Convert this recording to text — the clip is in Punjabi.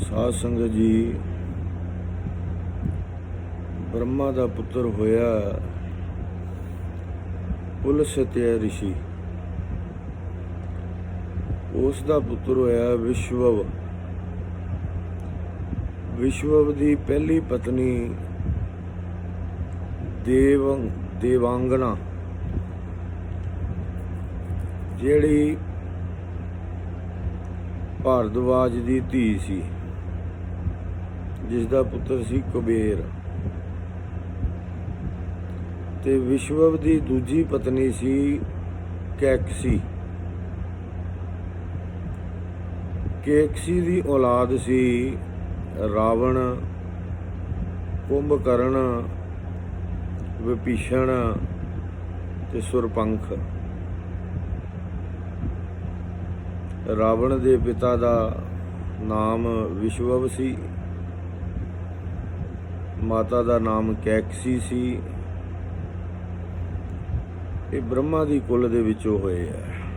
ਸਾਧ ਸੰਗਤ ਜੀ, ਬ੍ਰਹਮਾ ਦਾ ਪੁੱਤਰ ਹੋਇਆ ਪੁਲਸਤਿਆ ਰਿਸ਼ੀ। ਉਸ ਦਾ ਪੁੱਤਰ ਹੋਇਆ ਵਿਸ਼ਵਵ। ਵਿਸ਼ਵਵ ਦੀ ਪਹਿਲੀ ਪਤਨੀ ਦੇਵ, ਦੇਵਾਂਗਣਾ, ਜਿਹੜੀ ਭਾਰਦਵਾਜ ਦੀ ਧੀ ਸੀ। ਜਿਸ ਦਾ ਪੁੱਤਰ ਸੀ ਕੁਬੇਰ। ਤੇ ਵਿਸ਼ਵਵ ਦੀ ਦੂਜੀ ਪਤਨੀ ਸੀ ਕੈਕਸੀ। ਕੇਕਸੀ ਦੀ ਔਲਾਦ ਸੀ ਰਾਵਣ, ਕੁੰਭਕਰਨ, ਵਿਭੀਸ਼ਣ ਤੇ ਸੁਰਪੰਖ। ਰਾਵਣ ਦੇ ਪਿਤਾ ਦਾ ਨਾਮ ਵਿਸ਼ਵਵ ਸੀ ਮਾਤਾ ਦਾ ਨਾਮ ਕੈਕਸੀ ਸੀ। ਇਹ ਬ੍ਰਹਮਾ ਦੀ ਕੁੱਲ ਦੇ ਵਿੱਚੋਂ ਹੋਏ ਆ।